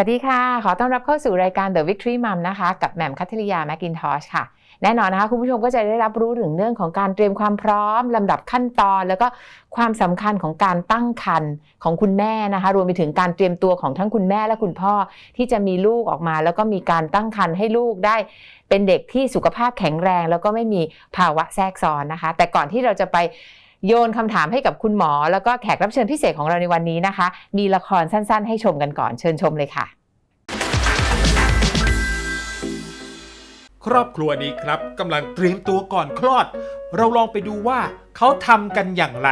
วัสดีค่ะ ขอต้อนรับเข้าสู่รายการ The Victory Mom นะคะ กับแหม่มคัทริยาแมกินทอชค่ะ แน่นอนนะคะ คุณผู้ชมก็จะได้รับรู้ถึงเรื่องของการเตรียมความพร้อมลำดับขั้นตอน แล้วก็ความสำคัญของการตั้งครรภ์ของคุณแม่นะคะ รวมไปถึงการเตรียมตัวของทั้งคุณแม่และคุณพ่อที่จะมีลูกออกมา แล้วก็มีการตั้งครรภ์ให้ลูกได้ เป็นเด็กที่สุขภาพแข็งแรง แล้วก็ไม่มีภาวะแทรกซ้อนนะคะ แต่ก่อนที่เราจะไป โยนคำถามให้กับคุณหมอ แล้วก็แขกรับเชิญพิเศษของเราในวันนี้นะคะ มีละครสั้นๆ ให้ชมกันก่อนเชิญชมเลยค่ะ ครอบครัวนี้ครับกำลังเตรียมตัวก่อนคลอด เราลองไปดูว่าเขาทำกันอย่างไร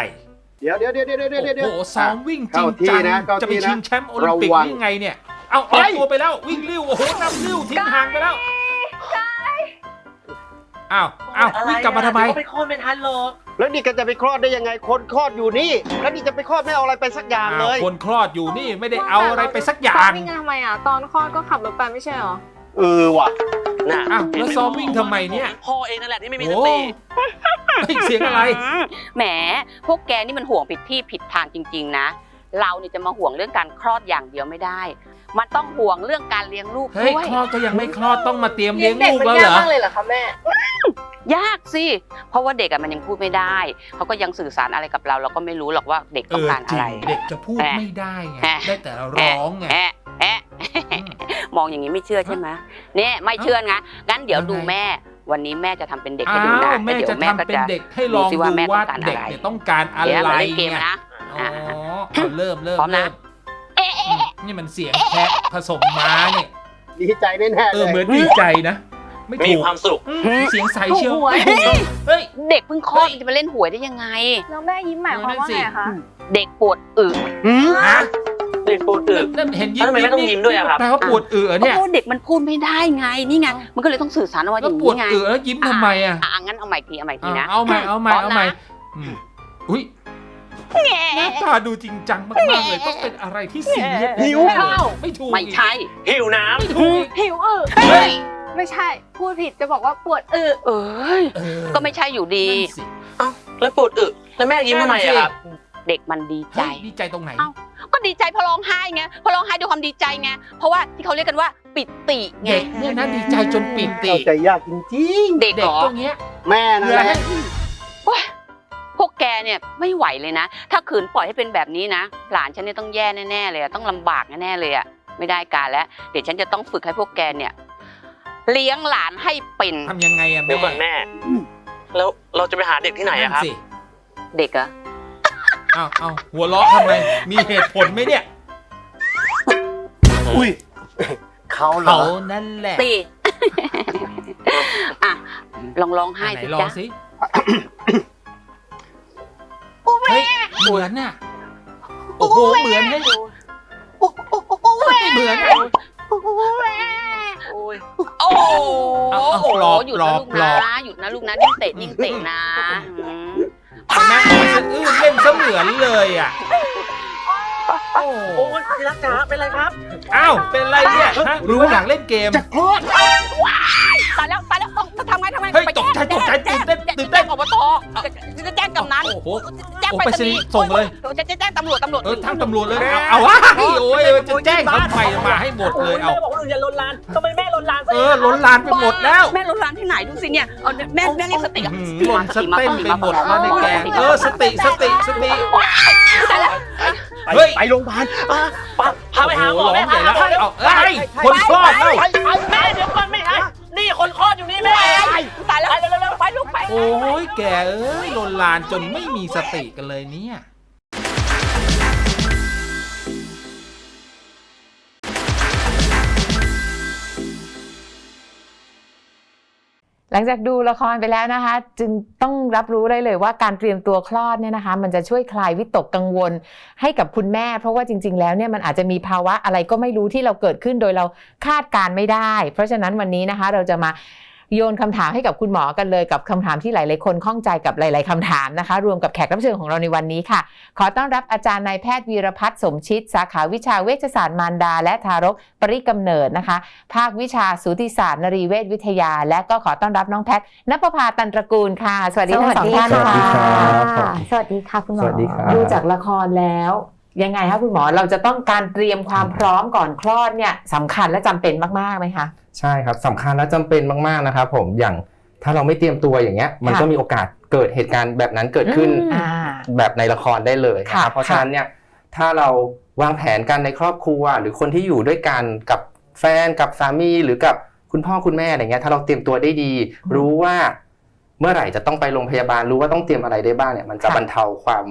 เดี๋ยวเดี๋ยวเดี๋ยวเดี๋ยวเดี๋ยวเดี๋ยวเดี๋ยว โอ้โหซ้อมวิ่งจริเข้างที่จังนะเข้าจะไปที่นะชิงแชมป์โอลิมปิกระวังได้ยังไงเนี่ย เอาออกตัวไปแล้ววิ่งเร็วโอ้โหนำเร็วทิ้งห่างไปแล้ว อ้าวอ้าววิ่งกลับมาทำไม เดี๋ยวก็ไปโค่นไม่ทันหรอกแล้วนี่ก็จะไปคลอดได้ยังไงคนคลอดอยู่นี่ แล้วนี่จะไปคลอดไม่เอาอะไรไปสักอย่างเลอ้าวย คนคลอดอยู่นี่ไม่ได้เอาอะไรไปสักอย่างซ้มวิ่งกันทำไมอะ ตอนคลอดก็ขับรถไปไม่ใช่เหรอ เออว่ะ น่ะอ้าวแล้วซ้อมวิ่งทำไมเนี่ยพ่อเองนั่นแหละที่ไม่มีสโอ้ติเฮ้ยเสียงอะไร แหม พวกแกนี่มันห่วงผิดที่ผิดทางจริง ๆ นะ เราเนี่ยจะมาห่วงเรื่องการคลอดอย่างเดียวไม่ได้ มันต้องห่วงเรื่องการเลี้ยงลูกเฮ้ยด้วย คลอดก็ยังไม่คลอดต้องมาเตรียมเลี้ยงเด็กลูกมันแล้วยาเหรอกมากเลยเหรอคะแม่ ยากสิ เพราะว่าเด็กอะมันยังพูดไม่ได้ เขาก็ยังสื่อสารอะไรกับเรา เราก็ไม่รู้หรอกว่าเด็กเอต้องอการจริอะงไร เด็กจะพูดแอะไม่ได้ไงแอะ ได้แต่ร้องไงแอะแอะ อืม มองอย่างนี้ไม่เชื่อใช่ไหมเนี่ยไม่เชื่อนะงั้นเดี๋ยวยังไงดูแม่ วันนี้แม่จะทำเป็นเด็กให้อ้าดูนะวแม่แล้วเดี๋ยจะวแม่ทำก็เป็นจะ เด็กให้ลองดูสิดูว่าแม่ว่าต้องการเด็กอะไรเนี่ยต้องการอะเดี๋ยวไรมาเล่นเกมไงนะ อ๋อเอาเริ่มเริ่มพร้อมนะ เริ่มอืม นี่มันเสียงแพะผสมม้าเนี่ยดีใจแน่ๆเอเลอย เหมือนดีใจนะ ไม่มีถูกความสุข อืมเสียงใสเชียวถูกหวย เฮ้ย เด็กเพิ่งคลอดจะมาเล่นหวยได้ยังไง แล้วแม่ยิ้มหมายความว่าไงคะ เด็กปวดอึฮะเด็กปวดอึนั่นเห็นยิ้มแล้วทำไมแม่ต้องยิ้มด้วยอะครับแปลว่าปวดเอือก็เนี่ย เพราะเด็กมันพูดไม่ได้ไงนี่ไงมันก็เลยต้องสื่อสารออกมาอแล้วย่างปวดนี้ไงเอือแล้วยิ้มทำไมอะอะงั้นเอาใหม่ทีเอาใหม่ทีอะนะ เอาใหม่เอาใหม่พร้เอาใหม่นะอืมอุ้ย หน้าตาดูจริงจังมากๆเลยต้องเป็นอะไรที่ซีเรียสหิวแน่ๆไม่ถูกไม่ใช่หิวน้ไม่ถูกหิวอึเฮ้ยไม่ใช่ พูดผิดจะบอกว่าปวดอึเอ้ยเออก็ไม่ใช่อยู่ดีนั่นสิำเอ้าแล้วปวดอึแล้วแม่ยิ้มทำไมอะครับเด็กมันดีใจเฮ้ยดีใจตรงไหนเอ้าก็ดีใจเพอร้องไห้ไงเพอร้องไห้ด้วยความดีใจไงเพราะว่าที่เขาเรียกกันว่าปิติไงเด็กเนี่ยนะดีใจจนปิติเข้าใจยากจริงเด็กเด็เหรกอตรงเนี้ยๆแม่นั่นเพื่อแหละให้ พวกแกเนี่ยไม่ไหวเลยนะ ถ้าขืนปล่อยให้เป็นแบบนี้นะ หลานฉันเนี่ยต้องแย่แน่ๆเลยอะต้องลำบากแน่ๆเลยอะไม่ได้การแล้ว เดี๋ยวฉันจะต้องฝึกให้พวกแกเนี่ย เลี้ยงหลานให้เป็นทำยังไงอะแม่เดี๋ยวก่อนแม่ แล้วเราจะไปหาเด็กที่ไหนอะครับ สิเด็กเหรอะเอาเอาหัวเราะทำไม มีเหตุผลไหมเนี่ยอุ้ยเขาเหรเขาอนั่นแหละตีอะลองร้องไห้ไหนสิลองจ๊ะสิเฮ้ย เหมือนน่ะโอ้โหเหมือนให้เหมือนอะโอ้ยโอ้โหเอาเอาปลอบหยุดปลนะอบลูกปลนะอบหยุดนะลูกนะยิ่งเตะยิ่งเตะนะอืมแม่มันสะอื้นเล่นเสมือนเลยอะโอ้โอ้ยที่รักจ๋าเป็นไรครับ อ้าว เป็นไรเนี่ยฮะรู้อยากเล่นเกมจะคลอดตายแล้วตายแล้วต้องทำไงทำไงเฮ้ยไปตกใจตกใจตื่นเต้นตื่นเต้นแจ้ง อบตจะจะแจ้งกำนันโอ้โหแจ้งโอ้ไปไปรสษนีณีย์ย์ส่งเลยจะจะแจ้งตำรวจตำรวจเออทั้งตำรวจเลยเอาเอาวะโอ้ยจะแจ้งทำไมมาให้หมดเลยเอา แม่บอกว่าหนูอย่าลนลานทำไมแม่ลนลานซะเออล้นลานไปหมดแล้ว แม่ลดร้านที่ไหนดูสิเนี่ยเอาแม่แม่เรียกสติอื้อะอหือหล่นสเต้นไปหมดแล้วในแกงสติเออสติสติสติตายแล้วไปเฮ้ย ไปโรงพยาบาลอะปะพาไปหาหมอโโร้แม่องใหพาญ่แล้วหาหมอเอาเอ้ยคนคลอดแล้วแม่เดี๋ยวก่อนไม่ฮะ นี่คนคลอดอยู่นี่แม่ตายแล้วไปเร็วๆไปลูกไป โอ้ยแกเอ้ยลนลานจนไม่มีสติกันเลยเนี่ย หลังจากดูละครไปแล้วนะคะ จึงต้องรับรู้ได้เลยว่าการเตรียมตัวคลอดเนี่ยนะคะ มันจะช่วยคลายวิตกกังวลให้กับคุณแม่ เพราะว่าจริง ๆ แล้วเนี่ยมันอาจจะมีภาวะอะไรก็ไม่รู้ที่เราเกิดขึ้นโดยเราคาดการไม่ได้ เพราะฉะนั้นวันนี้นะคะเราจะมา โยนคำถามให้กับคุณหมอกันเลยกับคำถามที่หลาย ๆ คนข้องใจกับหลาย ๆคำถามนะคะ รวมกับแขกรับเชิญของเราในวันนี้ค่ะ ขอต้อนรับอาจารย์นายแพทย์วีรพัฒน์สมชิต สาขาวิชาเวชศาสตร์มารดา และทารกปริกำเนิดนะคะ ภาควิชาสูติศาสตร์นรีเวชวิทยา และก็ขอต้อนรับน้องแพทย์นภพาตันตระกูลค่ะ สวัสดีทั้งสองท่านสวัสดีค่ะครับสวัสดีค่ะคุณหมอสวัสดีครับดูจากละครแล้วยังไงคะคุณหมอเราจะต้องการเตรียมความพร้อมก่อนคลอดเนี่ยสำคัญและจำเป็นมากๆไหมคะ ใช่ครับสำคัญและจำเป็นมากๆนะครับผมอย่างถ้าเราไม่เตรียมตัวอย่างเงี้ย มันค่ะก็มีโอกาสเกิดเหตุการณ์แบบนั้นเกิดขึ้นอ่าแบบในละครได้เลยนะคค่ะรับเพราะฉะนั้นเนี่ยถ้าเราวางแผนกันในครอบครัว หรือคนที่อยู่ด้วยกันกับแฟนกับสามีหรือกับคุณพ่อคุณแม่อะไรเงี้ยถ้าเราเตรียมตัวได้ดี รู้ว่าเมื่อไหร่จะต้องไปโรงพยาบาลรู้ว่าต้องเตรียมอะไรได้บ้างเนี่ยมันจะค่ะบรรเทาความ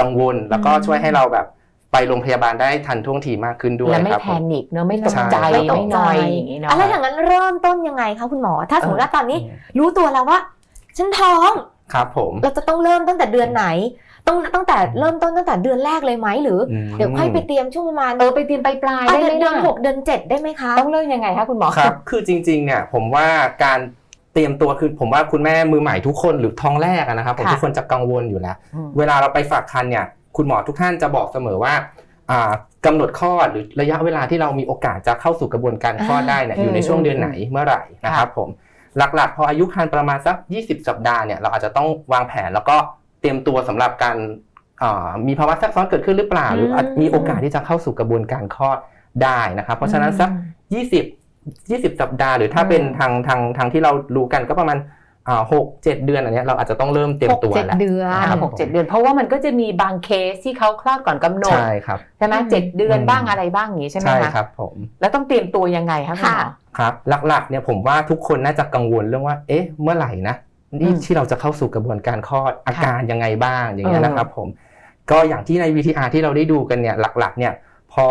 กังวล แล้วก็อืมช่วยให้เราแบบ ไปโรงพยาบาลได้ทันท่วงทีมากขึ้นด้วยและไม่ครับแพผมนิคเนอะไม่ตกใจใช่ไม่ตกไม่ใจนอยอย่างนี้เนาะอะไรอย่างนั้นเริ่มต้นยังไงคะคุณหมอ ถ้าสมมติว่าตอนนี้รู้ตัวแล้วว่าฉันท้องครับผมเราจะต้องเริ่มตั้งแต่เดือนไหนต้องตั้งแต่เริ่มต้นตั้งแต่เดือนแรกเลยไหมหรืออมเดี๋ยวค่อยไปเตรียมช่วงประมาณเออไปเตรียมไปปลายๆอะได้ไหมเดือนนะหกเดือนเจ็ดได้ไหมคะต้องเริ่มยังไงคะคุณหมอครับ คือจริงๆเนี่ยผมว่าการเตรียมตัวคือผมว่าคุณแม่มือใหม่ทุกคนหรือท้องแรกอะนะครับผมค่ะทุกคนจะกังวลอยู่แล้วอืมเวลาเราไปฝากคันเนี่ย คุณหมอทุกท่านจะบอกเสมอว่าอ่ากำหนดคลอดหรือระยะเวลาที่เรามีโอกาสจะเข้าสู่กระบวนการคลอดได้เนี่ยอ่าอยู่ในช่วงเดือนไหนเมื่อไหร่นะครับผมหลักๆ พออายุครรภ์ประมาณสัก 20 สัปดาห์เนี่ยเราอาจจะต้องวางแผนแล้วก็เตรียมตัวสำหรับการอ่ามีภาวะแทรกซ้อนเกิดขึ้นหรือเปล่า หรืออาจมีโอกาสที่จะเข้าสู่กระบวนการคลอดได้นะครับ เพราะฉะนั้นสัก 20 20 สัปดาห์ หรือถ้าเป็นทางทางทางที่เรารู้กันก็ประมาณอ่า หกเจ็ดเดือนอันเนี้ยเราอาจจะต้องเริ่มเตรียมตัวหกเจ็ดแล้วเดือนครับหกเจ็ดเดือน เพราะว่ามันก็จะมีบางเคสที่เขาคลอดก่อนกำหนดใช่ครับใช่ไหมอืมเจ็ดเดือนอืมบ้างอะไรบ้างอย่างนี้ใช่ไหมใช่คะครับผมแล้วต้องเตรียมตัวยังไงคะคุณหมอค่ะครับ หลักๆเนี่ยผมว่าทุกคนน่าจะกังวลเรื่องว่า เอ๊ะ เมื่อไหร่นะนี่อืมที่เราจะเข้าสู่กระบวนการคลอดอาการยังไงบ้างอย่างเงี้ยเออนะครับผมก็อย่างที่ใน VTR ที่เราได้ดูกันเนี่ยหลักๆ เนี่ยพอ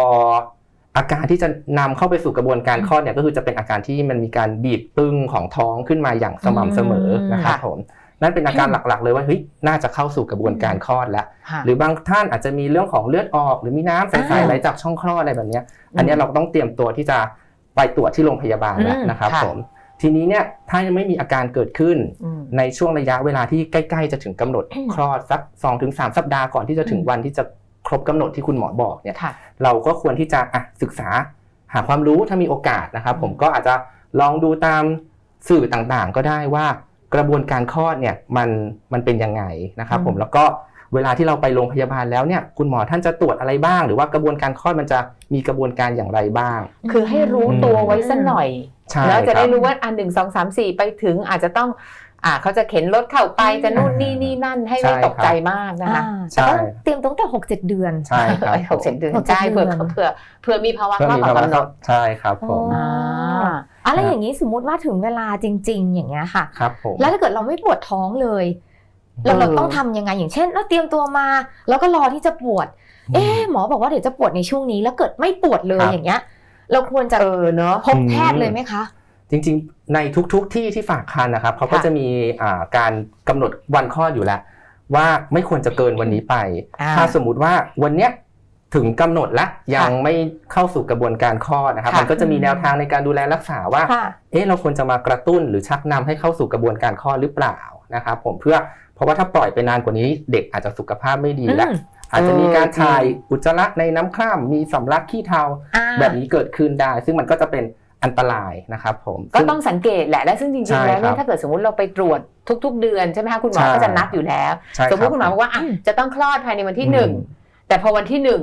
อาการที่จะนำเข้าไปสู่กระบวนการคลอดเนี่ยก็คือจะเป็นอาการที่มันมีการบีบตึงของท้องขึ้นมาอย่างสม่ำเสมอนะครับค่ะผมนั่นเป็นอาการหลักๆ เลยว่าเฮ้ยน่าจะเข้าสู่กระบวนการคลอดแล้วค่ะหรือบางท่านอาจจะมีเรื่องของเลือดออก หรือมีน้ำใสอ่าๆไหลจากช่องคลอดอะไรแบบเนี้ยอันเนี้ยเราก็ต้องเตรียมตัวที่จะไปตรวจที่โรงพยาบาลแล้วอืมนะครับค่ะผมทีนี้เนี่ยถ้ายังไม่มีอาการเกิดขึ้นอืมในช่วงระยะเวลาที่ใกล้ ๆ จะถึงกำหนดคลอดสัก2-3 สัปดาห์ก่อนที่จะถึงอืมวันที่จะ ครบกำหนดที่คุณหมอบอกเนี่ยค่ะเราก็ควรที่จะอะศึกษาหาความรู้ถ้ามีโอกาสนะครับ ผมก็อาจจะลองดูตามสื่อต่างๆ ก็ได้ว่ากระบวนการคลอดเนี่ยมันมันเป็นยังไงนะครับผมอืมแล้วก็เวลาที่เราไปโรงพยาบาลแล้วเนี่ยคุณหมอท่านจะตรวจอะไรบ้าง หรือว่ากระบวนการคลอดมันจะมีกระบวนการอย่างไรบ้าง คือให้รู้ตัวไว้สักหน่อยใช่แล้วจะคได้บรู้ว่าอันหนึ่งสองสามสี่ไปถึงอาจจะต้อง อ่าเขาจะเข็นรถเข้าไปจะนู่นนี่นี่นั่นให้ไม่ใช่ครับตกใจมากนะคะอ่าใช่แต่ต้องเตรียมตัวตั้งแต่หกเจ็ดเดือนใช่ครับหกเจ็ดเดือนหกเจ็ดใช่เผื่อเดือนเผื่อเผื่อมีภาวะเพื่อคลอดมีก่อนภาวะกำหนดใช่ครับผมอ๋ออะไรอย่างนี้สมมุติว่าถึงเวลาจริง ๆ อย่างเงี้ยค่ะครับผมแล้วถ้าเกิดเราไม่ปวดท้องเลยเราเราเออต้องทำยังไงอย่างเช่นเราเตรียมตัวมา แล้วก็รอที่จะปวด เอ๊ะหมอบอกว่าเดี๋ยวจะปวดในช่วงนี้แล้วเกิดไม่ปวดเลยครับอย่างเงี้ย เราควรจะเออเนาะพบแพทย์เลยไหมคะ จริงๆ ในทุกๆที่ที่ฝากคันนะครับเขาก็ค่ะจะมีอ่าการกำหนดวันคลอดอยู่แล้ว ว่าไม่ควรจะเกินวันนี้ไปอ่าถ้าสมมุติว่าวันเนี้ยถึงกำหนดแล้วยังค่ะไม่เข้าสู่กระบวนการคลอดนะครับค่ะมันก็จะมีแนวทางในการดูแลรักษาว่าค่ะเอ๊ะเราควรจะมากระตุ้นหรือชักนำให้เข้าสู่กระบวนการคลอดหรือเปล่านะครับผมเพื่อเพราะว่าถ้าปล่อยไปนานกว่านี้เด็กอาจจะสุขภาพไม่ดีแล้วอืมอาจจะมีการเออจริงถ่ายอุจจาระในน้ำคร่ำมีสำลักขี้เทาอ่าแบบนี้เกิดขึ้นได้ ซึ่งมันก็จะเป็น อันตรายนะครับผมก็ซึ่ต้องสังเกตแหละและซึ่งจใช่ริงๆแล้วเนี่ครัยบถ้าเกิดสมมติเราไปตรวจทุก ๆ เดือนใช่ไหมคะคุณหมอใช่ก็จะนัดอยู่แล้วใช่สมมติรับคุณหมอบอกว่าอะจะต้องคลอดภายในวันที่อืมหนึ่งแต่พอวันที่หนึ่ง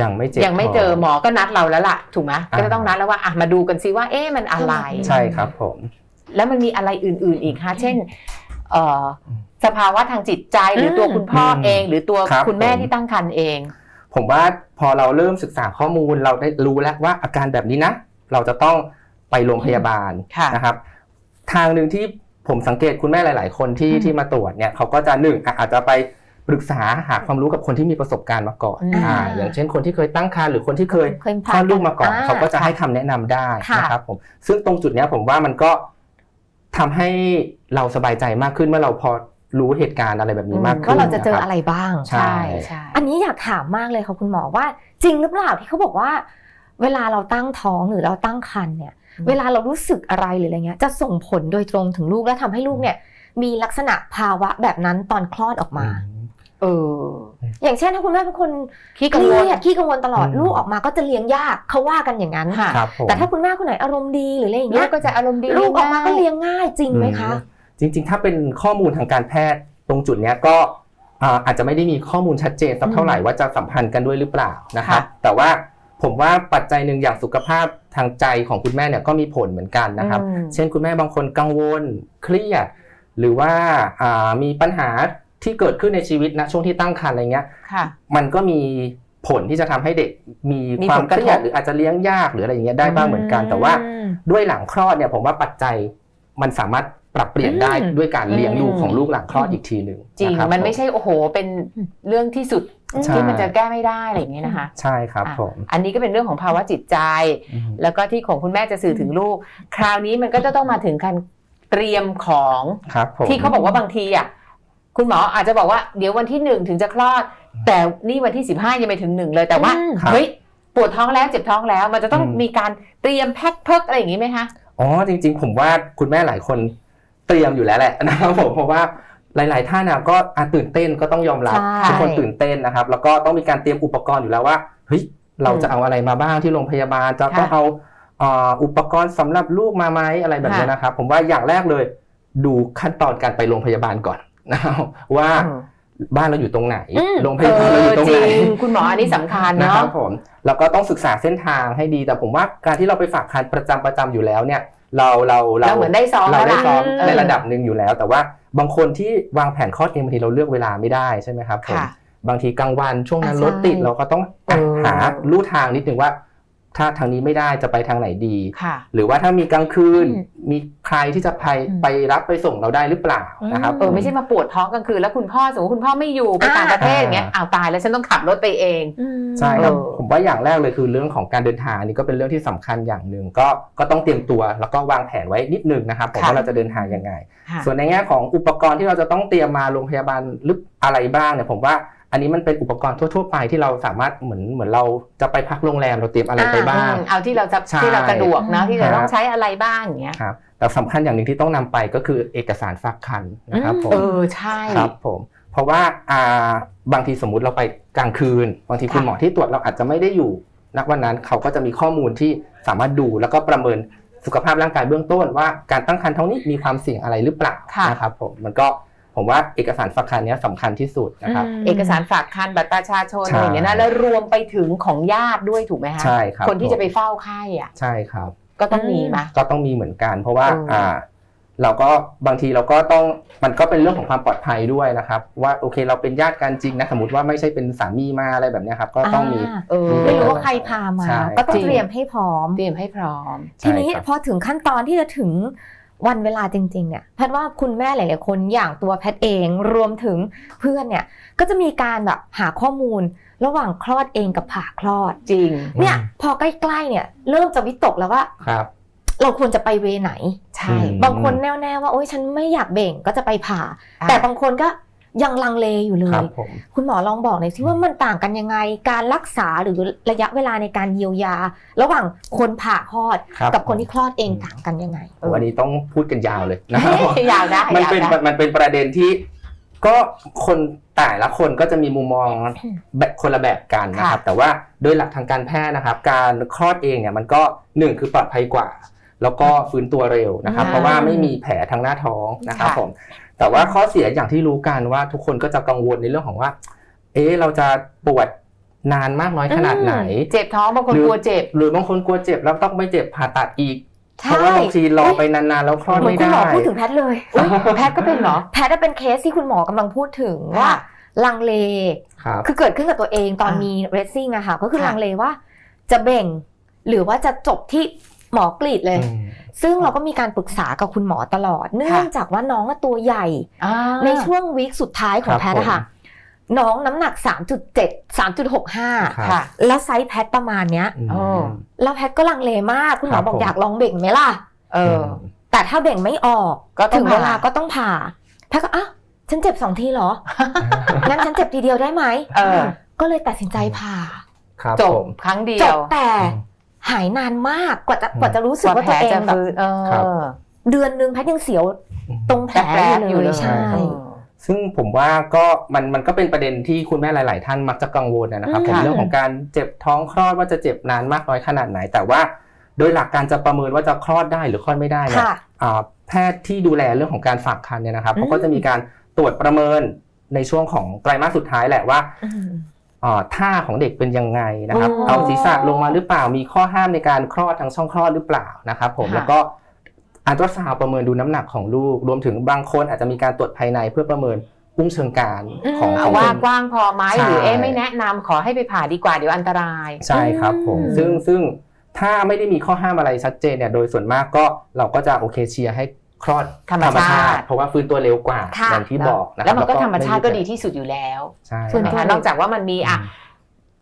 ยังไม่เจ็บยังไม่เจอหมอก็นัดเราแล้วล่ะถูกไหมอ่าก็จะต้องนัดแล้วว่าอะมาดูกันซิว่าเอ๊ะมันอะไรใช่ครับผมแล้วมันมีอะไรอื่น ๆอีกคะเช่นเอ่ออมสภาวะทางจิตใจหรือตัวคุณพ่ออมเอง หรือตัวครับคุณแม่ผมที่ตั้งครรภ์เอง ผมว่าพอเราเริ่มศึกษาข้อมูลเราได้รู้แล้วว่าอาการแบบนี้นะ เราจะต้องไปโรงพยาบาลค่ะนะครับ ทางหนึ่งที่ผมสังเกตคุณแม่หลาย ๆ คนที่อืมที่มาตรวจเนี่ยเขาก็จะหนึ่งอะอาจจะไปปรึกษาหาความรู้กับคนที่มีประสบการณ์มาก่อนอืมอ่าอย่างเช่นคนที่เคยตั้งครรภ์หรือคนที่เคยเคยคลอดลูกมาก่อนอ่าเขาก็จะให้คำแนะนำได้ค่ะนะครับผมซึ่งตรงจุดเนี้ยผมว่ามันก็ทำให้เราสบายใจมากขึ้นเมื่อเราพอรู้เหตุการณ์อะไรแบบนี้มากขึ้นว่าเราจะเจอคบอะไรบ้างใช่ใช่อันนี้อยากถามมากเลยค่ะคุณหมอว่า จริงหรือเปล่าที่เขาบอกว่า เวลาเราตั้งท้องหรือเราตั้งครรภ์เนี่ยอืมเวลาเรารู้สึกอะไรหรืออะไรเงี้ย จะส่งผลโดยตรงถึงลูกและทำให้ลูกเนี่ย มีลักษณะภาวะแบบนั้นตอนคลอดออกมา เออ อย่างเช่นถ้าคุณแม่เป็นคนขี้เคกังวลรียดขี้กังวลตลอดอืมลูกออกมาก็จะเลี้ยงยากเขาว่ากันอย่างนั้นค่ะครับผมแต่ถ้าคุณแม่คนไหนอารมณ์ดีหรืออะไรอย่างลูเงี้กยก็จะอารมณ์ดีลูกออกมาก็ง่ยเลี้ยงง่ายจริงไหมคะอืมจริง ๆ ถ้าเป็นข้อมูลทางการแพทย์ตรงจุดเนี้ยก็อ่าอาจจะไม่ได้มีข้อมูลชัดเจนสักเท่าไหร่ว่าจะสัมพันธ์กันด้วยหรือเปล่านะครับแต่ว่า ผมว่าปัจจัยหนึ่งอย่างสุขภาพทางใจของคุณแม่เนี่ยก็มีผลเหมือนกันนะครับอืมเช่นคุณแม่บางคนกังวลเครียด หรือว่าอ่ามีปัญหาที่เกิดขึ้นในชีวิตนะช่วงที่ตั้งครรภ์อะไรเงี้ยค่ะมันก็มีผลที่จะทำให้เด็กมีมีความผลกระทบเครียดหรืออาจจะเลี้ยงยากหรืออะไรอย่างเงี้ยได้บ้างเหมือนกัน แต่ว่าด้วยหลังคลอดเนี่ยผมว่าปัจจัยมันสามารถ ปรับเปลี่ยนได้อืมด้วยการเลี้ยงดูของลูกหลังคลอดอีกทีหนึ่งจริงะคบมันไม่ใช่โอ้โหเป็นเรื่องที่สุดใช่ที่มันจะแก้ไม่ได้อะไรอย่างเงี้ยนะคะ ใช่ครับอะผมอันนี้ก็เป็นเรื่องของภาวะจิตใจอืมแล้วก็ที่ของคุณแม่จะสื่อถึงลูก คราวนี้มันก็จะต้องมาถึงการเตรียมของครับผมที่เขาบอกว่าบางทีอะคุณหมออาจจะบอกว่าเดี๋ยววันที่หนึ่งถึงจะคลอด แต่นี่วันที่สิบห้ายังไม่ถึงหนึ่งเลยแต่ว่าอืมครับเฮ้ยปวดท้องแล้วเจ็บท้องแล้ว มันจะต้องอืมมีการเตรียมแพ็คเพิกอะไรอย่างนี้ไหมคะอ๋อจริงๆ ผมว่าคุณแม่หลายคน เตรียมอยู่แล้วแหละนะครับผมเพราะว่าหลาย ๆ ท่านนะก็อะตื่นเต้นก็ต้องยอมรับใช่ทุกคนตื่นเต้นนะครับ แล้วก็ต้องมีการเตรียมอุปกรณ์อยู่แล้วว่าเฮ้ยเราจะเอาอะไรมาบ้างที่โรงพยาบาลจะต้องค่ะเอาเอ่ออุปกรณ์สำหรับลูกมาไหมอะไรแบบนี้ค่ะนะครับ ผมว่าอย่างแรกเลย ดูขั้นตอนการไปโรงพยาบาลก่อนนะครับว่าบ้านเราอยู่ตรงไหนอืมโรงพยาบาลเราอยู่ตรงจไหนริงคุณหมออันนี้สำคัญนะเนาะครับผมแล้วก็ต้องศึกษาเส้นทางให้ดีแต่ผมว่าการที่เราไปฝากคันประจำประจำอยู่แล้วเนี่ย เราเราเราเหมือนได้ซ้อมเราแล้วได้ล่ะซ้อมเออในระดับหนึ่งอยู่แล้ว แต่ว่าบางคนที่วางแผนคลอดเองบางทีเราเลือกเวลาไม่ได้ใช่ไหมครับผมค่ะบางทีกลางวันช่วงนั้นอะรถติดใช่เราก็ต้องอะเออหาลู่ทางนิดนึงว่า ถ้าทางนี้ไม่ได้จะไปทางไหนดีค่ะหรือว่าถ้ามีกลางคืนอืมมีใครที่จะไปอืมไปรับไปส่งเราได้หรือเปล่านะครับเออไม่ใช่มาปวดท้องกลางคืนแล้วคุณพ่อสมมติคุณพ่อไม่อยู่ไปต่างประเทศอย่างเงี้ยอ้าวตายแล้วฉันต้องขับรถไปเองใช่ครับเออผมว่าอย่างแรกเลยคือเรื่องของการเดินทางนี่ก็เป็นเรื่องที่สำคัญอย่างหนึ่งก็ก็ต้องเตรียมตัวแล้วก็วางแผนไว้นิดนึงนะครับผมค่ะว่าเราจะเดินทางยังไงค่ะส่วนในแง่ของอุปกรณ์ที่เราจะต้องเตรียมมาโรงพยาบาลหรืออะไรบ้างเนี่ยผมว่า อันนี้มันเป็นอุปกรณ์ทั่ว ๆ ไปที่เราสามารถเหมือนเหมือนเราจะไปพักโรงแรมเราเตรียมอะไรไปบ้างอืมเอาที่เราจะใช่ที่เราสะดวกนะที่เราครับต้องใช้อะไรบ้างอย่างเงี้ยครับแต่สำคัญอย่างหนึ่งที่ต้องนำไปก็คือเอกสารฝากคันนะครับผมเออใช่ครับผมเพราะว่าอ่าบางทีสมมุติเราไปกลางคืน บางทีคุณค่ะหมอที่ตรวจเราอาจจะไม่ได้อยู่ณวันนั้นเขาก็จะมีข้อมูลที่สามารถดูแล้วก็ประเมินสุขภาพร่างกายเบื้องต้นว่าการตั้งครรภ์เท่านี้มีความเสี่ยงอะไรหรือเปล่าค่ะนะครับผมมันก็ ผมว่าเอกสารฝากคันเนี้ยสำคัญที่สุดนะครับเอกสารฝากคันบัตรประชาชนใช่อะไรอย่างเงี้ยนะแล้วรวมไปถึงของญาติด้วยถูกไหมคะใช่ครับคนที่จะไปผมเฝ้าไข้อะใช่ครับ ก็ต้องมีมาก็ต้องมีเหมือนกัน เพราะว่าเอออ่อ่าเราก็บางทีเราก็ต้องมันก็เป็นเรื่องของความปลอดภัยด้วยนะครับ ว่าโอเคเราเป็นญาติกันจริงนะ สมมติว่าไม่ใช่เป็นสามีมาอะไรแบบเนี้ยครับ ก็ต้องมีาเออไม่รู้ว่าใครพามาใช่ก็ต้องจริงเตรียมให้พร้อม เตรียมให้พร้อม ทีนี้ใช่ครับพอถึงขั้นตอนที่จะถึง วันเวลาจริงๆเนี่ยแพทย์ว่าคุณแม่หลายๆคนอย่างตัวแพทย์เองรวมถึงเพื่อนเนี่ยก็จะมีการแบบหาข้อมูลระหว่างคลอดเองกับผ่าคลอดจริง เนี่ยพอใกล้ๆเนี่ยเริ่มจะวิตกแล้วว่าครับเราควรจะไปเวไหน ใช่อืมบางคนแน่ๆว่าโอ๊ยฉันไม่อยากเบ่งก็จะไปผ่าอะแต่บางคนก็ ยังลังเลอยู่เลครัยบผมคุณหมอลองบอกหน่อยสิว่ามันต่างกันยังไง การรักษาหรือระยะเวลาในการเยียวยา ระหว่างคนผ่าคลอด ครับกับคนที่คลอดเองอืมต่างกันยังไงโอ้อันนี้ต้องพูดกันยาวเลยนะครับเฮ้ยยาวได้มันยาวเป็นได้ มันเป็นประเด็นที่ก็คนแต่ละคนก็จะมีมุมมองแบบคนละแบบกันนะครับ แต่ว่าโดยหลักทางการแพทย์นะครับ การคลอดเองเนี่ยมันก็หนึ่งคือปลอดภัยกว่า แล้วก็ฟื้นตัวเร็วนะครับ อ่าเพราะว่าไม่มีแผลทางหน้าท้องนะครับค่ะ ผม แต่ว่าข้อเสียอย่างที่รู้กันว่าทุกคนก็จะกังวลในเรื่องของว่า เอ๊ะเราจะปวดนานมากน้อยขนาดไหน เจ็บท้องบางคนหรืกลัวเจ็บ หรือบางคนกลัวเจ็บแล้วต้องไปเจ็บผ่าตัดอีกเพใช่ราะว่าบางทีรอไปนานๆแล้วคลอดเหมือนไม่คุณได้หมอพูดถึงแพทย์เลยอุ๊ยแพทย์ก็เป็นเหรอแพทย์เป็นเคสที่คุณหมอกำลังพูดถึงว่าค่ะลังเลครับคือเกิดขึ้นกับตัวเองตอนอ่ามีมีเรสซิ่งอะค่ะ ก็คือค่ะลังเลว่าจะเบ่ง หรือว่าจะจบที่หมอกรีดเลยอืม ซึ่งเราก็มีการปรึกษากับคุณหมอตลอด เนื่องจากว่าน้องอะตัวใหญ่อ่าในช่วงวีคสุดท้ายของครับแพทย์อะค่ะน้องน้ำหนัก 3.7 3.65ครับค่ะ แล้วไซส์แพทย์ประมาณเนี้ยอืมโอ้แล้วแพทย์ก็ลังเลมาก คุณหมอครับบอกผมอยากลองเบ่งไหมล่ะ เออ แต่ถ้าเบ่งไม่ออกก็ต้ถึองงเวลาผ่าก็ต้องผ่า แพทย์ก็อ้าวฉันเจ็บสองทีเหรอ งั้นฉันเจ็บทีเดียวได้ไหมเออก็เลยตัดสินใจผ่าครับจบผมครั้งเดีจยบวแต่อืม หายนานมากกว่าจะกว่าจะรู้สึกกว่าว่าแผลตัวเองจะแบบฟื้นเอครับอเดือนนึงแพทย์ยังเสียวตรงแผลแผลออยู่ยู่เลเลยยใช่เออซึ่งผมว่าก็มันมันก็เป็นประเด็นที่คุณแม่หลาย ๆ ท่านมักจะกังวลนะครับอืมผมค่ะเรื่องของการเจ็บท้องคลอดว่าจะเจ็บนานมากน้อยขนาดไหน แต่ว่า โดยหลักการจะประเมินว่าจะคลอดได้หรือคลอดไม่ได้เนี่ยค่ะอ่าแพทย์ที่ดูแลเรื่องของการฝากครรภ์เนี่ยนะครับอืมเขาก็จะมีการตรวจประเมินในช่วงของไตรมาสสุดท้ายแหละว่าอืมอ่า ท่าของเด็กเป็นยังไงนะครับอ๋อเอาศีรษะลงมาหรือเปล่า มีข้อห้ามในการคลอดทางช่องคลอดหรือเปล่านะครับ ผมค่ะแล้วก็อัลตราซาวด์ประเมินดูน้ำหนักของลูก รวมถึงบางคนอาจจะมีการตรวจภายในเพื่อประเมินอุ้งเชิงกรานของเอาของว่าคนกว้างพอไหมใช่หรือเอ๊ะไม่แนะนำขอให้ไปผ่าดีกว่าเดี๋ยวอันตราย ใช่ครับผมอืมซึ่งซึ่งถ้าไม่ได้มีข้อห้ามอะไรชัดเจนเนี่ยโดยส่วนมากก็เราก็จะโอเคเชียร์ให้ คลอดธรรมชาติ เพราะว่าฟื้นตัวเร็วกว่าค่ะอย่างที่บอกนะคแล้รัวมันก็ธรรมชาติก็ดีไที่สุดอยู่แล้วใช่ส่วนคตัวรับนะคะนอกจากว่ามันมีอะ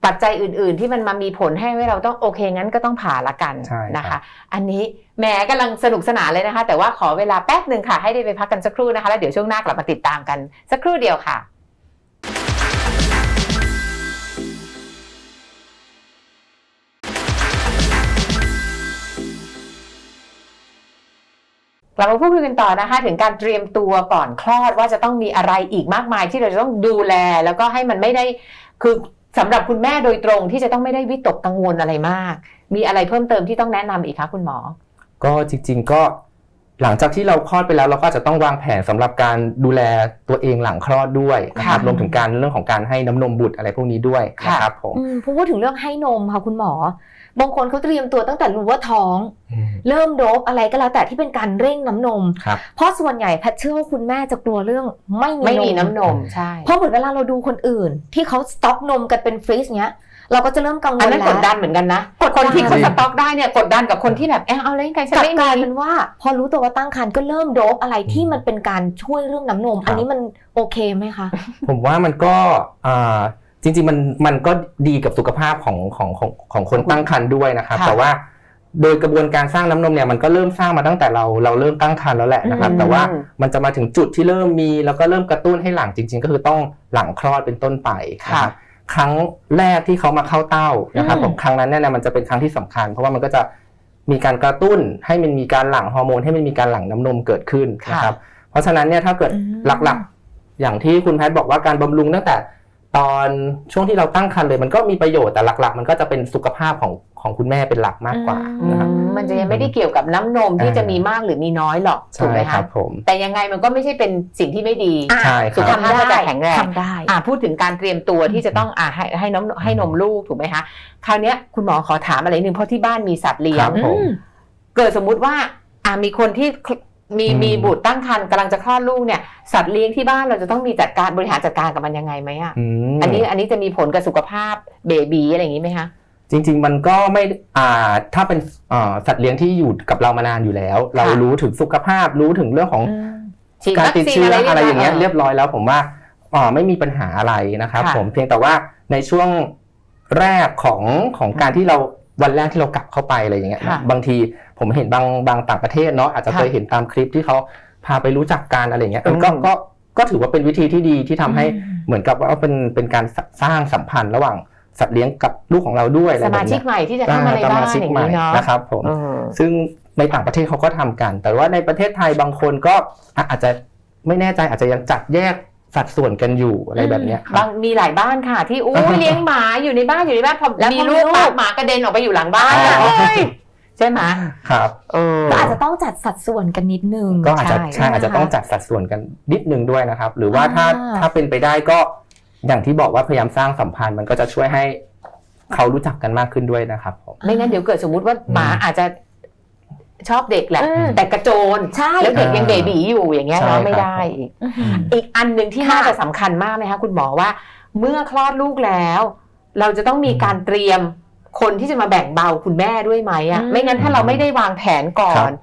ปัจจัยอื่น ๆ ที่มันมามีผลให้เราต้องโอเคงั้นก็ต้องผ่าละกันใช่ครับนะคะ อันนี้แหมกำลังสนุกสนานเลยนะคะ แต่ว่าขอเวลาแป๊บหนึ่งค่ะให้ได้ไปพักกันสักครู่นะคะแล้วเดี๋ยวช่วงหน้ากลับมาติดตามกันสักครู่เดียวค่ะ กลับมาพูดคุยกันต่อนะคะ ถึงการเตรียมตัวก่อนคลอดว่าจะต้องมีอะไรอีกมากมายที่เราจะต้องดูแล แล้วก็ให้มันไม่ได้คือสำหรับคุณแม่โดยตรงที่จะต้องไม่ได้วิตกกังวลอะไรมาก มีอะไรเพิ่มเติมที่ต้องแนะนำอีกคะคุณหมอ ก็จริง ๆ ก็หลังจากที่เราคลอดไปแล้วเราก็อาจจะต้องวางแผนสำหรับการดูแลตัวเองหลังคลอดด้วยนะครับค่ะ รวมถึงการเรื่องของการให้น้ำนมบุตรอะไรพวกนี้ด้วยค่ะนะครับผม อืมพอพูดถึงเรื่องให้นมค่ะคุณหมอ บางคนเขาเตรียมตัวตั้งแต่รู้ว่าท้องอืมเริ่มโดบอะไรก็แล้วแต่ที่เป็นการเร่งน้ำนมครับเพราะส่วนใหญ่แพทย์เชื่อว่าคุณแม่จะกลัวเรื่องไม่มีไม่มีนมน้ำนมใช่เพราะเหมือนเวลาเราดูคนอื่น ที่เขาสต็อกนมกันเป็นฟรีซเนี้ยเราก็จะเริ่มกังวอันลนั้นแล้วกดดันเหมือนกันนะกดดันคนที่เขาสต็อกได้เนี่ยกดดันกับคนที่แบบเอะเอาเล่นกันฉันกลับไม่กลายมีเป็นว่า พอรู้ตัวว่าตั้งครรภ์ก็เริ่มโดบอะไรที่มันเป็นการช่วยเรื่องน้ำนมครับอันนี้มันโอเคไหมคะ ผมว่ามันก็อ่า จริงๆมันมันก็ดีกับสุขภาพของของของของคนตั้งครรภ์ด้วยนะครับ ค่ะแต่ว่าโดยกระบวนการสร้างน้ำนมเนี่ยมันก็เริ่มสร้างมาตั้งแต่เราเราเริ่มตั้งครรภ์แล้วแหละนะครับ อืม แต่ว่ามันจะมาถึงจุดที่เริ่มมี แล้วก็เริ่มกระตุ้นให้หลังจริง ๆ ก็คือต้องหลังคลอดเป็นต้นไปนะครับครั้งแรกที่เขามาเข้าเต้านะครับอืม ผมครั้งนั้นเนี่ยนะมันจะเป็นครั้งที่สำคัญ เพราะว่ามันก็จะมีการกระตุ้นให้มันมีการหลั่งฮอร์โมนให้มันมีการหลั่งน้ำนมเกิดขึ้นนะครับ เพราะฉะนั้นเนี่ยถ้าเกิดอืม หลักๆ อย่างที่คุณแพทย์บอกว่าการบำรุงตั้งแต่ ตอนช่วงที่เราตั้งครรภ์เลยมันก็มีประโยชน์แต่หลัก ๆ มันก็จะเป็นสุขภาพของของคุณแม่เป็นหลักมากกว่าอืนะครับมมันจะยังไม่ได้เกี่ยวกับน้ำนมที่อ่าจะมีมากหรือมีน้อยหรอกถูกใช่ไหมครัคะบผมแต่ยังไงมันก็ไม่ใช่เป็นสิ่งที่ไม่ดีอะใช่คสุรับขภาพก็จะแข็งแรงทำได้อ่าพูดถึงการเตรียมตัวที่จะต้องอ่าให้ให้น้ำให้นมลูกถูกไหมคะคราวเนี้ยคุณหมอขอถามอะไรหนึ่งเพราะที่บ้านมีสัตว์เลี้ยคงรับผมเกิดสมมุติว่าอ่ามีคนที่ มีอืมมีบุตรตั้งครรภ์กำลังจะคลอดลูกเนี่ยสัตว์เลี้ยงที่บ้านเราจะต้องมีจัดการบริหารจัดการกับมันยังไงไหมอะอืมอันนี้อันนี้จะมีผลกับสุขภาพเบบีอะไรอย่างนี้ไหมคะจริง ๆ มันก็ไม่อ่าถ้าเป็นอ่าสัตว์เลี้ยงที่อยู่กับเรามานานอยู่แล้ว เรารู้ถึงสุขภาพรู้ถึงเรื่องของฉีดการวัคติดซีนเชื้ออะไรอะไรอย่างเงี้ยเรีเรียยบบร้ร้ออยยแล้วผมว่าอ่าไม่มีปัญหาอะไรนะครับค่ะผมเพียงแต่ว่าในช่วงแรกของของการที่เรา วันแรกที่เรากลับเข้าไปอะไรอย่างเงี้ย ค่ะบางทีผมเห็นบางบางต่างประเทศเนาะอาจจะค่ะเคยเห็นตามคลิปที่เขาพาไปรู้จักกันอะไรอย่างเงี้ยอืมก็ก็ก็ถือว่าเป็นวิธีที่ดีที่ทำให้อืมเหมือนกับว่าเป็นเป็นการสร้างสัมพันธ์ระหว่างสัตว์เลี้ยงกับลูกของเราด้วยอะไรสแบบมาชิเนี้กยใหม่ที่จะเข้ามาในสบ้านมาชิกอย่างใหม่นี้เนาะนะครับผม เออ ซึ่งในต่างประเทศเขาก็ทำกัน แต่ว่าในประเทศไทยบางคนก็อะอาจจะไม่แน่ใจอาจจะยังจัดแยก สัดส่วนกันอยู่อะไรแบบเนี้ยครับ บางมีหลายบ้านค่ะ ที่อู้อ่าฮะเลี้ยงหมาอยู่ในบ้านอยู่ในบ้านพอแล้วมีพอลูกมีลูกปั๊บหมากระเด็นออกไปอยู่หลังบ้านอ๋ออะเฮ้ยใช่ไหมครับ เออ ก็อาจจะต้องจัดสัดส่วนกันนิดนึงก็อาจจะใช่ใช่อาจจะต้องจัดสัดส่วนกันนิดนึงด้วยนะครับ หรือว่าถ้าอ่า ถ้าเป็นไปได้ก็อย่างที่บอกว่าพยายามสร้างสัมพันธ์มันก็จะช่วยให้เขารู้จักกันมากขึ้นด้วยนะครับผม ไม่งั้นเดี๋ยวเกิดสมมุติว่าหมาอาจจะ ชอบเด็กแหละอืมแต่กระโจนใช่แล้วเด็กอ่ายัยังเบบีอยู่อย่างเงี้ยใช่เนาะไม่ครับได้อีกอื้อหืออีกอันหนึ่งที่ค่ะน่าจะสำคัญมากไหมคะคุณหมอว่า เมื่อคลอดลูกแล้ว เราจะต้องมีการเตรียมคนที่จะมาแบ่งเบาคุณแม่ด้วยไหมอะอืมไม่งั้นถ้าเราไม่ได้วางแผนก่อครันบ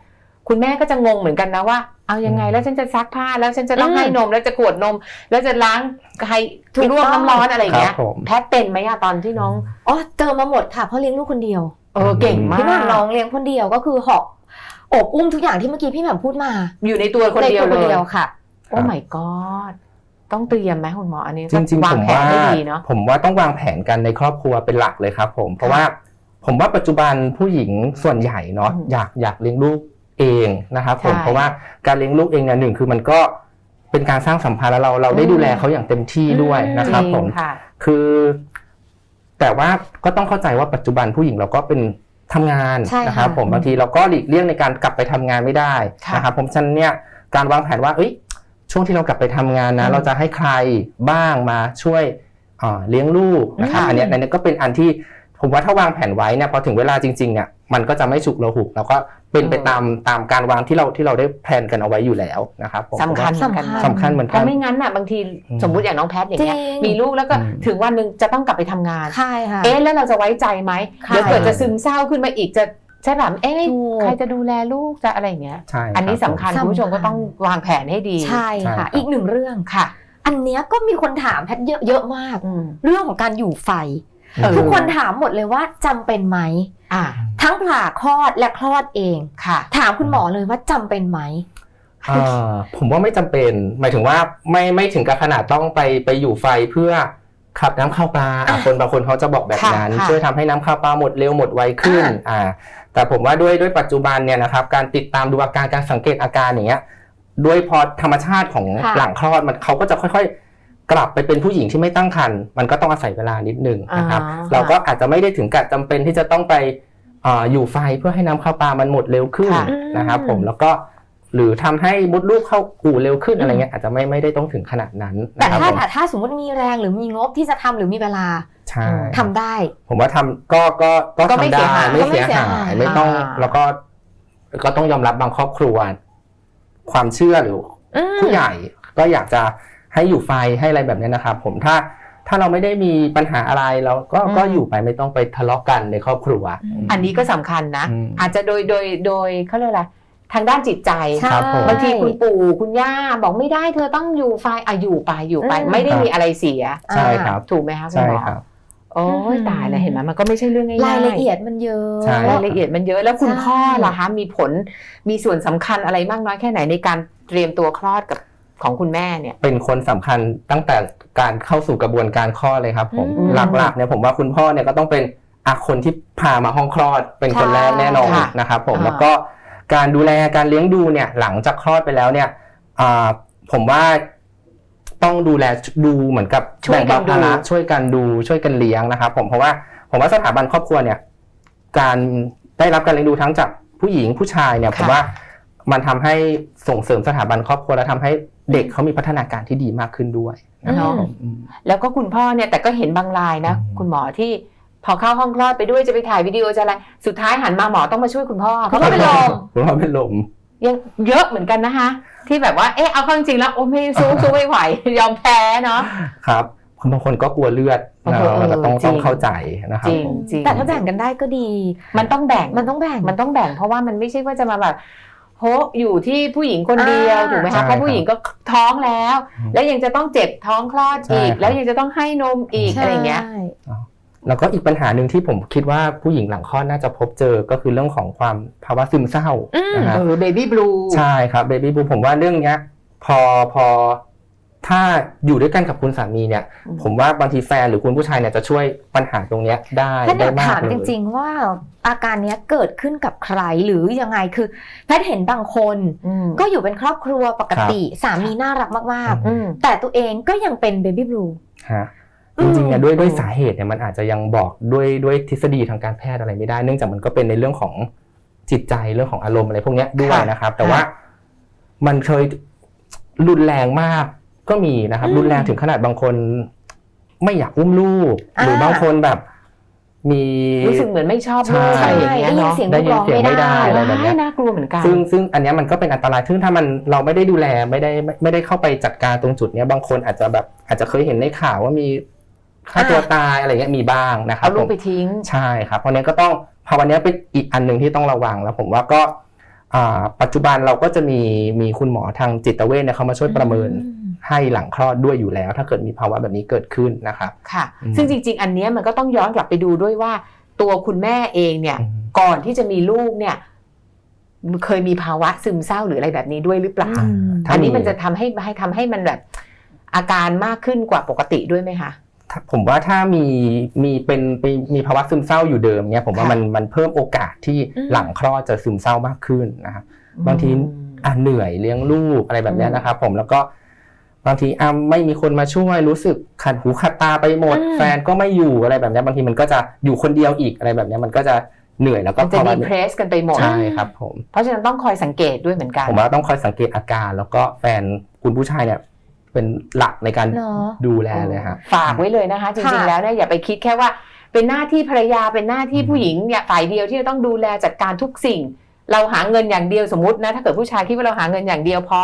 คุณแม่ก็จะงงเหมือนกันนะว่า เอายังไงอืมแล้วฉันจะซักผ้าแล้วฉันจะต้องอืมให้นมแล้วจะกวดนม แล้วจะล้างใครถูกร่วมต้องน้ำร้อนอะไรอย่างเงี้ยครับผมแพทย์เป็นไหมอะตอนที่น้องอ๋อเจอมาหมดค่ะเพราะเลี้ยงลูกคนเดียวเออเก่งมาพี่แหม่มน้องกเลี้ยงคนเดียวก็คือหอบอบอุ้มทุกอย่างที่เมื่อกี้พี่แหม่มพูดมา อยู่ในตัวคนเดียวในเลตัยเดียวค่ะโอ้ my god ต้องเตรียมไหมคุณหมออันนี้จริงวาๆผงมแผนว่าให้ดีเนาะผมว่าต้องวางแผนกันในครอบครัวเป็นหลักเลยครับ ผมเพราะว่าผมว่าปัจจุบันผู้หญิงส่วนใหญ่เนาะอืมอยากอยากเลี้ยงลูก เองนะครับผมใช่เพราะว่าการเลี้ยงลูกเองเนี่ยหนึ่งคือมันก็เป็นการสร้างสัมพันธ์แล้วเราเราได้อืม ดูแลเขาอย่างเต็มที่ด้วยนะครับจงผมค่ะ คือ แต่ว่าก็ต้องเข้าใจว่าปัจจุบันผู้หญิงเราก็เป็นทำงานใช่ค่ะนะครับผมบางทีเราก็หลีกเลี่ยงในการกลับไปทำงานไม่ได้ค่ะนะครับผมฉะนันเนี่ยการวางแผนว่าเอ้ยช่วงที่เรากลับไปทำงานนะ อืมเราจะให้ใครบ้างมาช่วยเอ่อเลี้ยงลูกนะครับค่ะอันเนี้ยอันเนี้ยก็เป็นอันที่ ผมว่าถ้าวางแผนไว้เนี่ยพอถึงเวลาจริงๆเนี่ยมันก็จะไม่ฉุกระหุก แล้วก็เป็นไปตามตามการวางที่เราที่เราได้แพลนกันเอาไว้อยู่แล้วนะครับผมสำคัญเหมือนกันสำคัญสำคัญเหมือนเพกันราะไม่งั้นน่ะบางทีอืมสมมุติอย่างน้องแพทอย่างเงี้ยจริงมีลูกแล้วก็อืมถึงวันหนึ่งจะต้องกลับไปทำงานใช่ค่ะเอ๊ะแล้วเราจะไว้ใจไหมค่ะเดี๋ยวเกิดจะซึมเศร้าขึ้นมาอีกจะใช่แบบเอ๊ะถูกใครจะดูแลลูกจะอะไรอย่างเงี้ยใช่อันนี้รับสำคัญสำคัญคุณผู้ชมก็ต้องวางแผนให้ดีใช่ใช่ครัค่ะบอีกหนึ่งเรื่องค่ะ อันเนี้ยก็มีคนถามแพทย์เยอะเยอะมากอืมเรื่องของการอยู่ไฟเออ ทุกคนถามหมดเลยว่าจำเป็นไหมอ่าทั้งผ่าคลอดและคลอดเองค่ะ ถามคุณหมอเลยว่าจำเป็นไหมเอ่อผมว่าไม่จำเป็นหมายถึงว่าไม่ไม่ถึงกับขนาดต้องไปไปอยู่ไฟเพื่อขับน้ำเข้าปลาอะอะคนบางคนเขาจะบอกแบบนั้นค่ะค่ะช่วยทำให้น้ำเข้าปลาหมดเร็วหมดไวขึ้นอ่าแต่ผมว่าด้วยด้วยปัจจุบันเนี่ยนะครับการติดตามดูอาการการสังเกตอาการอย่างเงี้ยด้วยพอธรรมชาติของค่ะหลังคลอดมันเขาก็จะค่อยๆ กลับไปเป็นผู้หญิงที่ไม่ตั้งครรภ์มันก็ต้องอาศัยเวลานิดนึงนะครับอ่าเราก็อาจจะไม่ได้ถึงกับจำเป็นที่จะต้องไปเอ่ออยู่ไฟเพื่อให้น้ำเข้าปลามันหมดเร็วขึ้นค่ะนะครับผมแล้วก็หรือทำให้มดลูกเข้าอู่เร็วขึ้นอะไรเงี้ยอาจจะไม่ไม่ได้ต้องถึงขนาดนั้นแต่นะครับถ้าผมแต่ถ้าสมมติมีแรงหรือมีงบที่จะทำหรือมีเวลาใช่ทำได้ ผมว่าทำก็ก็ก็ก็ไม่ทำได้เสียหายไม่เสียก็ไม่เสียหาหายยไม่ต้องอ่าแล้วก็ก็ต้องยอมรับบางครอบครัว ความเชื่อหรืออืมผู้ใหญ่ก็อยากจะ ให้อยู่ไฟให้อะไรแบบเนี้ยนะครับผมถ้าถ้าเราไม่ได้มีปัญหาอะไรเราก็อืมก็อยู่ไปไม่ต้องไปทะเลาะกันในครอบครัว อันนี้ก็สำคัญนะอืมอาจจะโดยโดยโดยเขาเรียกอะไรทางด้านจิตใจใช่ครับผมบางทีคุณปู่คุณย่าบอกไม่ได้เธอต้องอยู่ไฟอะอยู่ไปอยู่ไปอืมไม่ได้มีอะไรเสียใช่ครับถูกไหมคะคุณใช่หมอครับโอ้ยอืมตายแล้วเห็นไหมมันก็ไม่ใช่เรื่องง่ายๆรายละเอียดมันเยอะใช่รายละเอียดมันเยอะแล้วคุณใช่พ่อล่ะคะมีผลมีส่วนสำคัญอะไรมากน้อยแค่ไหนในการเตรียมตัวคลอดกับ ของคุณแม่เนี่ย เป็นคนสำคัญตั้งแต่การเข้าสู่กระบวนการคลอดเลยครับผมอืมหลักๆเนี่ยผมว่าคุณพ่อเนี่ยก็ต้องเป็นอาคนที่พามาห้องคลอด เป็นคนใช่แรกแน่นอนค่ะนะครับผมอ่า แล้วก็การดูแลการเลี้ยงดูเนี่ยหลังจากคลอดไปแล้วเนี่ยอ่าผมว่าต้องดูแลดูเหมือนกับช่วยแบ่งกันเบาภาระดู ช่วยกันดูช่วยกันเลี้ยงนะครับผมเพราะว่าผมว่าสถาบันครอบครัวเนี่ย การได้รับการเลี้ยงดูทั้งจากผู้หญิงผู้ชายเนี่ยผมว่า มันทำให้ส่งเสริมสถาบันครอบครัวและทำให้เด็กเขามีพัฒนาการที่ดีมากขึ้นด้วยนะครับผมอืมแล้วก็คุณพ่อเนี่ยแต่ก็เห็นบางรายนะอืมคุณหมอที่พอเข้าห้องคลอดไปด้วยจะไปถ่ายวิดีโอจะอะไรสุดท้ายหันมาหมอต้องมาช่วยคุณพ่อเพราะว่าเป็นลมคุณพ่อเป็นลมยังเยอะเหมือนกันนะคะ ที่แบบว่าเออเอาเข้าจริงๆแล้วโอ้ไม่สู้สู้ไม่ไหวยอมแพ้เนาะครับคนบางคนก็กลัวเลือดบางนะคนเราก็ต้องจริงต้องเข้าใจนะครัจบริงผมจริงแต่ถ้าแบ่งกันได้ก็ดี มันต้องแบ่งมันต้องแบ่งมันต้องแบ่ง เพราะว่ามันไม่ใช่ว่าจะมาแบบ โหอยู่ที่ผู้หญิงคนเดียวอ่าถูกไหมใช่คะเพราะผู้หญิงก็ท้องแล้วอืมแล้วยังจะต้องเจ็บท้องคลอดอีกใช่ครับแล้วยังจะต้องให้นมอีกอะไรอย่างเงี้ยใช่แล้วก็อีกปัญหาหนึ่งที่ผมคิดว่าผู้หญิงหลังคลอดน่าจะพบเจอก็คือเรื่องของความภาวะซึมเศร้าอืมนะคเอรับอเบบี้บลูใช่ครับเบบี้บูผมว่าเรื่องเนี้ยพอพอ ถ้าอยู่ด้วยกันกับคุณสามีเนี่ย ผมว่าบางทีแฟนหรือคุณผู้ชายเนี่ยจะช่วยปัญหาตรงเนี้ยได้แพทย์อได้ยากมากถามเลยจริง ๆ ว่าอาการเนี้ยเกิดขึ้นกับใครหรือยังไงคือแพทย์เห็นบางคนอืมก็อยู่เป็นครอบครัวปกติสามีน่ารักมากอืมๆแต่ตัวเองก็ยังเป็นเบบี้บลูฮะอืจมริงๆเนี่ยด้วยด้วยอืมสาเหตุเนี่ยมันอาจจะยังบอกด้วยด้วยทฤษฎีทางการแพทย์อะไรไม่ได้ เนื่องจากมันก็เป็นในเรื่องของจิตใจเรื่องของอารมณ์อะไรพวกเนี้ยด้วยนะครับ แต่ว่ามันเคยรุนแรงมาก ก็มีนะครับรุนแรงถึงขนาดบางคน ไม่อยากอุ้มลูก หรือบางคนแบบ มีรู้สึกเหมือนไม่ชอบใช่ลูกอะไรอย่างเงี้ยได้ยินเนาะเสียงได้ลูกยิร้นองเสียงไม่ไม่ได้ได้อะไรแบบเนี้ยน่ากลัวเหมือนกันซึ่งซึ่งอันเนี้ยมันก็เป็นอันตรายซึ่งถ้ามันเราไม่ได้ดูแลไม่ได้ไม่ไม่ได้เข้าไปจัดการตรงจุดเนี้ยบางคนอาจจะแบบอาจจะเคยเห็นในข่าวว่ามีฆ่าตัวตายอะไรเงี้ยมีบ้างนะครัเอาบลูผกมไปทิ้งใช่ครับเพราะเนี้ยก็ต้องภาวะเนี้ยเป็นอีกอันหนึ่งที่ต้องระวังแล้วผมว่าก็อ่าปัจจุบันเราก็จะมีมีคุณหมอทางจิตเวชเนี่ยเขามาช่วยประเมิน ให้หลังคลอดด้วยอยู่แล้ว ถ้าเกิดมีภาวะแบบนี้เกิดขึ้นนะครับค่ะอืมซึ่งจริง ๆ อันเนี้ยมันก็ต้องย้อนกลับไปดูด้วยว่า ตัวคุณแม่เองเนี่ยอืมก่อนที่จะมีลูกเนี่ยเคยมีภาวะซึมเศร้าหรืออะไรแบบนี้ด้วยหรือเปล่าอืมถ้าอันนี้มันจะทำให้ให้ทำให้มันแบบอาการมากขึ้นกว่าปกติด้วยไหมคะถ้าผมว่าถ้ามีมีเป็นมีมีภาวะซึมเศร้าอยู่เดิมเนี่ยผมว่าค่ะมันมันเพิ่มโอกาสที่อืมหลังคลอดจะซึมเศร้ามากขึ้นนะครับบางทีอะเหนื่อยเลี้ยงลูกอะไรแบบเนี้ยอืมนะครับผมแล้วก็ บางทีอะไม่มีคนมาช่วยรู้สึกขัดหูขัดตาไปหมดอืมแฟนก็ไม่อยู่อะไรแบบเนี้ยบางทีมันก็จะอยู่คนเดียวอีกอะไรแบบเนี้ยมันก็จะเหนื่อยแล้วก็มันจะภาวะดีเพรสกันไปหมดใช่ครับผมเพราะฉะนั้นต้องคอยสังเกตด้วยเหมือนกัน ผมว่าต้องคอยสังเกตอาการ แล้วก็แฟนคุณผู้ชายเนี่ยเป็นหลักในการเนาะดูแลเลยฮะฝากไว้เลยนะคะ จริงค่ะๆแล้วเนี่ยอย่าไปคิดแค่ว่าเป็นหน้าที่ภรรยาเป็นหน้าที่ผู้หญิงเนี่ยฝ่ายเดียวที่จะต้องดูแลจัดการทุกสิ่ง เราหาเงินอย่างเดียวสมมตินะถ้าเกิดผู้ชายคิดว่าเราหาเงินอย่างเดียวพอ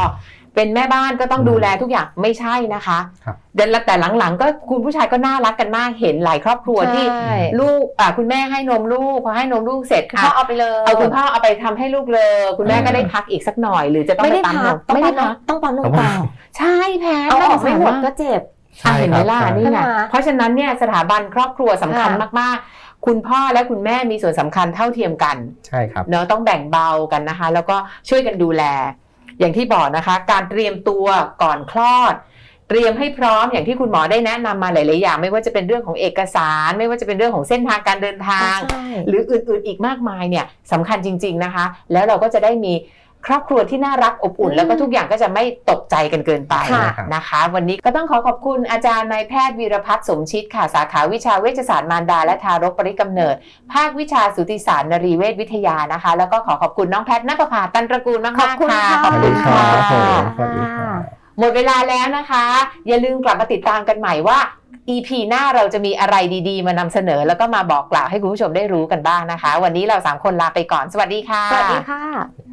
เป็นแม่บ้านก็ต้องดูแลทุกอย่างไม่ใช่นะคะครับแต่ละแต่หลังๆ ก็คุณผู้ชายก็น่ารักกันมากเห็นหลายครอบครัวที่ใช่ลูกอ่าคุณแม่ให้นมลูกพอให้นมลูกเสร็จคุณพ่ออะเอาไปเลยเอาคุณพ่อเอาไปทำให้ลูกเลย คุณแม่ก็ได้พักอีกสักหน่อย หรือจะต้องไม่ไปได้ปั๊มพันกมต้องไม่ปั๊ได้มนพัมกต้องปั๊มนมเอาเปล่าใช่แพ้เอาออกไม่หมดน่าสงสารากก็เจ็บอะเห็นไหมล่ะใช่นี่ไงใช่ไหมเพราะฉะนั้นเนี่ยสถาบันครอบครัวสำคัญค่ะมากๆ คุณพ่อและคุณแม่มีส่วนสำคัญเท่าเทียมกันใช่ครับเนาะต้องแบ่งเบากันนะคะ แล้วก็ช่วยกันดูแล อย่างที่บอกนะคะ การเตรียมตัวก่อนคลอด เตรียมให้พร้อมอย่างที่คุณหมอได้แนะนำมาหลาย ๆ อย่าง ไม่ว่าจะเป็นเรื่องของเอกสาร ไม่ว่าจะเป็นเรื่องของเส้นทางการเดินทางใช่หรืออื่น ๆ อีกมากมายเนี่ยสำคัญจริง ๆ นะคะ แล้วเราก็จะได้มี ครอบครัวที่น่ารักอบอุ่นอืมแล้วก็ทุกอย่างก็จะไม่ตกใจกันเกินไปค่ะนะคะ วันนี้ก็ต้องขอขอบคุณอาจารย์นายแพทย์วีรพัฒน์สมชิตค่ะสาขาวิชาเวชศาสตร์มารดาและทารกปริกำเนิด ภาควิชาสูติศาสตร์นรีเวชวิทยานะคะ แล้วก็ขอขอบคุณน้องแพทย์นภพาตันตระกูลมากขอบๆคุณค่ะค่ะขอบคุณสวัค่ะสดีครับผมสวัสดีครับหมดเวลาแล้วนะคะ อย่าลืมกลับมาติดตามกันใหม่ว่า EP หน้าเราจะมีอะไรดีๆ มานำเสนอ แล้วก็มาบอกกล่าวให้คุณผู้ชมได้รู้กันบ้างนะคะ วันนี้เราสามคนลาไปก่อน สวัสดีค่ะ สวัสดีค่ะ